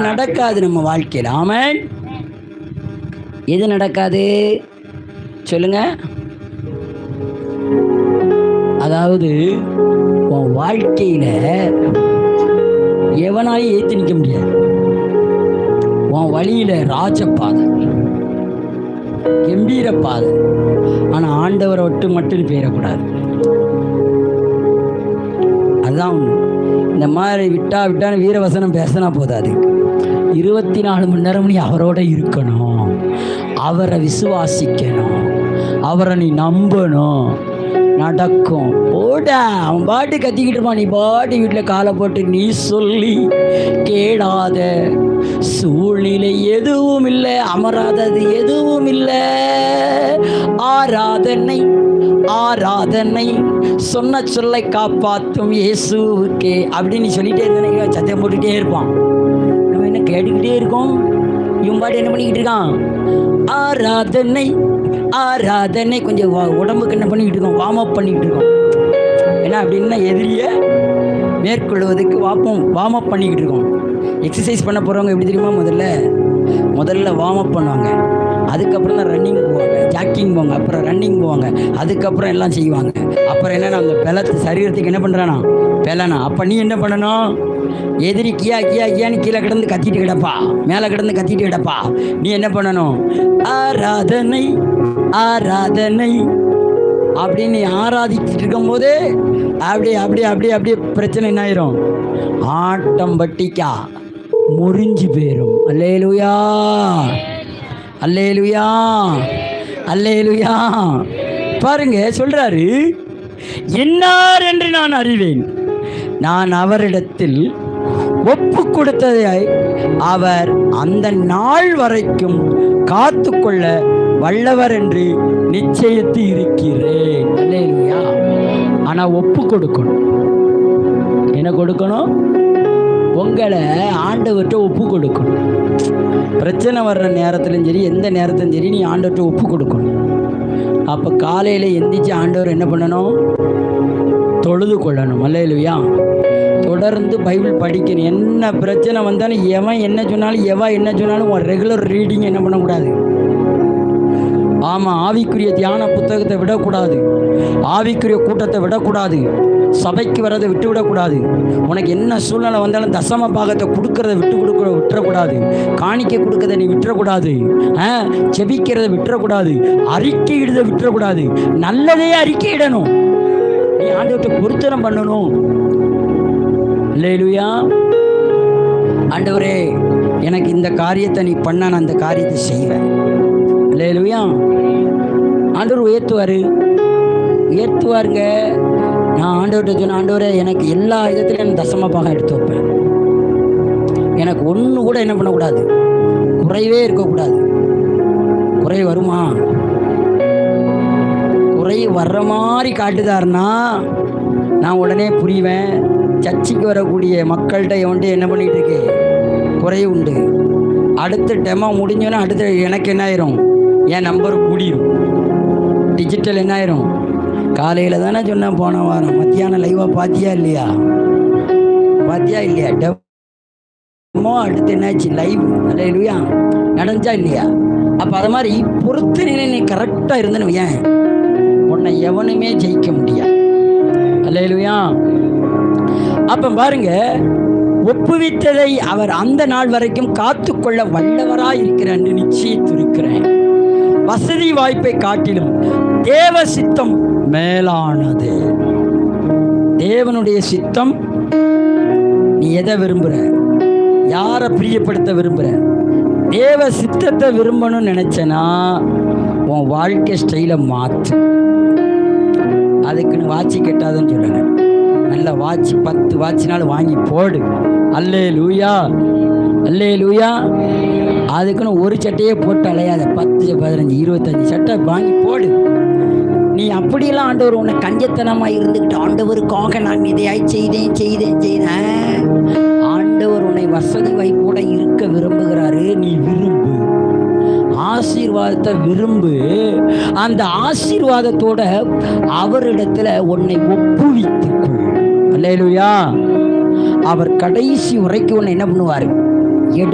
நடக்காது நம்ம வாழ்க்கையில். ஆமன். எது நடக்காது? சொல்லுங்க. அதாவது உன் வாழ்க்கையில எவனாலையும் ஏற்றி நிற்க முடியாது. உன் வழியில ராஜபாதை கம்பீர பாதை. ஆனால் ஆண்டவரை விட்டு மட்டும் பேரக்கூடாது. அதுதான் ஒன்று இந்த மாதிரி விட்டா விட்டான்னு வீரவசனம் பேசினா போதாது. இருபத்தி நாலு மணி நேரம் நீ அவரோட இருக்கணும். அவரை விசுவாசிக்கணும். அவரை நீ நம்பணும். நடக்கும். போட அவன் பாட்டு கத்திக்கிட்டு இருப்பான். நீ பாட்டு வீட்டில் காலை போட்டு நீ சொல்லி கேடாத. சூழ்நிலை எதுவும் இல்லை. அமராதது எதுவும் இல்லை. ஆராதனை ஆராதனை. சொன்ன சொல்லை காப்பாற்றும் இயேசுவுக்கே அப்படின்னு சொல்லிட்டே இருந்தாங்க சத்தம் போட்டுக்கிட்டே இருப்பான். நம்ம என்ன கேட்டுக்கிட்டே இருக்கோம்? இவன் பாட்டு என்ன பண்ணிக்கிட்டு இருக்கான்? ஆராதனை ஆராதனை. கொஞ்சம் உடம்புக்கு என்ன பண்ணிக்கிட்டு இருக்கோம்? வார்ம் அப் பண்ணிக்கிட்டு இருக்கோம். ஏன்னா அப்படின்னா எதிரிய மேற்கொள்வதற்கு வாப்போம் வார்ம் அப் பண்ணிக்கிட்டு இருக்கோம். எக்ஸசைஸ் பண்ண போகிறவங்க எப்படி தெரியுமா? முதல்ல முதல்ல வார்ம் அப் பண்ணுவாங்க. அதுக்கப்புறம் தான் ரன்னிங் போவாங்க ஜாக்கிங் போவாங்க அப்புறம் ரன்னிங் போவாங்க அதுக்கப்புறம் எல்லாம் செய்வாங்க. அப்புறம் என்னன்னா அந்த பலத்து சரீரத்துக்கு என்ன பண்ணுறானா பெலனா. அப்போ நீ என்ன பண்ணணும்? எதிரி கியா கியா கியான்னு கீழே கிடந்து கத்திட்டு கிடப்பா. மேலே கிடந்து கத்திட்டு கிடப்பா. நீ என்ன பண்ணணும்? ஆராதனை ஆராதனை. அப்படின்னு நீ ஆராதிச்சுட்டு இருக்கும்போது அப்படியே அப்படியே அப்படியே அப்படியே பிரச்சனை என்ன ஆயிரும்? ஆட்டம் பட்டிக்கா. முறிஞ்சு போயிடும் அல்லேலுயா. அல்லேலுயா. அல்லேலுயா. பாருங்க சொல்றாரு என்னார் என்று நான் அறிவேன். நான் அவரிடத்தில் ஒப்பு கொடுத்ததை அவர் அந்த நாள் வரைக்கும் காத்துக்கொள்ள வல்லவர் என்று நிச்சயத்து இருக்கிறேன். அல்லேலூயா. ஆனா ஒப்பு கொடுக்கணும். என்ன கொடுக்கணும்? உங்களை ஆண்டவர்கிட்ட ஒப்பு கொடுக்கணும். பிரச்சனை வர்ற நேரத்துலையும் சரி எந்த நேரத்திலும் சரி நீ ஆண்டவர்கிட்ட ஒப்பு கொடுக்கணும். அப்போ காலையில் எந்திரிச்சு ஆண்டவர் என்ன பண்ணணும்? தொழுது கொள்ளணும். இல்லையா தொடர்ந்து பைபிள் படிக்கணும். என்ன பிரச்சனை வந்தாலும் எவன் என்ன சொன்னாலும் எவன் என்ன சொன்னாலும் உன் ரெகுலர் ரீடிங் என்ன பண்ணக்கூடாது. ஆமாம் ஆவிக்குரிய தியான புத்தகத்தை விடக்கூடாது. ஆவிக்குரிய கூட்டத்தை விடக்கூடாது. சபைக்கு வரதை விட்டு விடக்கூடாது உனக்கு என்ன சூழ்நிலை வந்தாலும் தசம பாகத்தை கொடுக்கறத விட்டு கொடுக்க விட்டுறக்கூடாது. காணிக்க கொடுக்கறத நீ விட்டுறக்கூடாது. ஆ செபிக்கிறத விட்டுறக்கூடாது. அறிக்கையிடுறத விட்டுறக்கூடாது. நல்லதே அறிக்கையிடணும் நீ ஆண்டவர்கிட்ட பொருத்தனம் பண்ணணும். இல்லையிலுயா ஆண்டவரே எனக்கு இந்த காரியத்தை நீ பண்ண நான் அந்த காரியத்தை செய்வேன். லேலுயா ஆண்டவர் உயர்த்துவார். உயர்த்துவாருங்க. நான் ஆண்டவர்கிட்ட சொன்ன ஆண்டவரை எனக்கு எல்லா விதத்துலையும் நான் தசம பாகம் எடுத்து வைப்பேன் எனக்கு ஒன்று கூட என்ன பண்ணக்கூடாது? குறைவே இருக்கக்கூடாது. குறை வருமா? குறை வர்ற மாதிரி காட்டுதாருன்னா நான் உடனே புரிவேன். சர்ச்சைக்கு வரக்கூடிய மக்கள்கிட்ட வந்துட்டு என்ன பண்ணிகிட்டு இருக்கு? குறை உண்டு. அடுத்த டெமோ முடிஞ்சோன்னே அடுத்த எனக்கு என்ன ஆயிரும்? என் நம்பர் கூடிரும். டிஜிட்டல் என்ன ஆயிரும் காலையில் தானே சொன்னேன் போன வாரம். மத்தியானம் லைவாக பார்த்தியா இல்லையா? பார்த்தியா இல்லையா? டெமோ அடுத்து என்னாச்சு? லைவ் இல்லையா நடந்துச்சா இல்லையா? அப்போ அது மாதிரி பொறுத்து நிலை நீ கரெக்டாக இருந்தேன்னு ஏன் உன்னை எவனுமே ஜெயிக்க முடியாது. அல்லையா அப்போ பாருங்க ஒப்புவித்ததை அவர் அந்த நாள் வரைக்கும் காத்துக்கொள்ள வல்லவராக இருக்கிறேன்னு என்று நிச்சயித்திருக்கிறேன். வசதி வாய்ப்பை காட்டிலும் தேவ சித்தம் மேலானது. தேவனுடைய சித்தம் நீ எதை விரும்புகிற யாரை பிரியப்படுத்த விரும்புகிற தேவ சித்தத்தை விரும்பணும்னு நினச்சனா உன் வாழ்க்கை ஸ்டைலை மாற்று அதுக்குன்னு வாட்சி கெட்டாதுன்னு சொல்லுங்க நல்ல வாட்சி பத்து வாட்சினாலும் வாங்கி போடு. அல்லே லூயா அல்லே லூயா அதுக்குன்னு ஒரு சட்டையே போட்டு அலையாத. பத்து பதினஞ்சு இருபத்தஞ்சு சட்டை வாங்கி போடு. நீ அப்படியெல்லாம் ஆண்டவர் உன்னை கஞ்சத்தனமாக இருந்துக்கிட்டு ஆண்டவருக்காக நான் இதையாய் செய்தேன் செய்தேன் செய்தேன். ஆண்டவர் உன்னை வசதி வாய்ப்போட இருக்க விரும்புகிறாரு நீ விரும்பு. ஆசீர்வாதத்தை விரும்பு. அந்த ஆசீர்வாதத்தோட அவரிடத்துல உன்னை ஒப்புவித்துக்கொள். அல்லேலூயா. அவர் கடைசி வரைக்கும் உன்னை என்ன பண்ணுவார்? எடு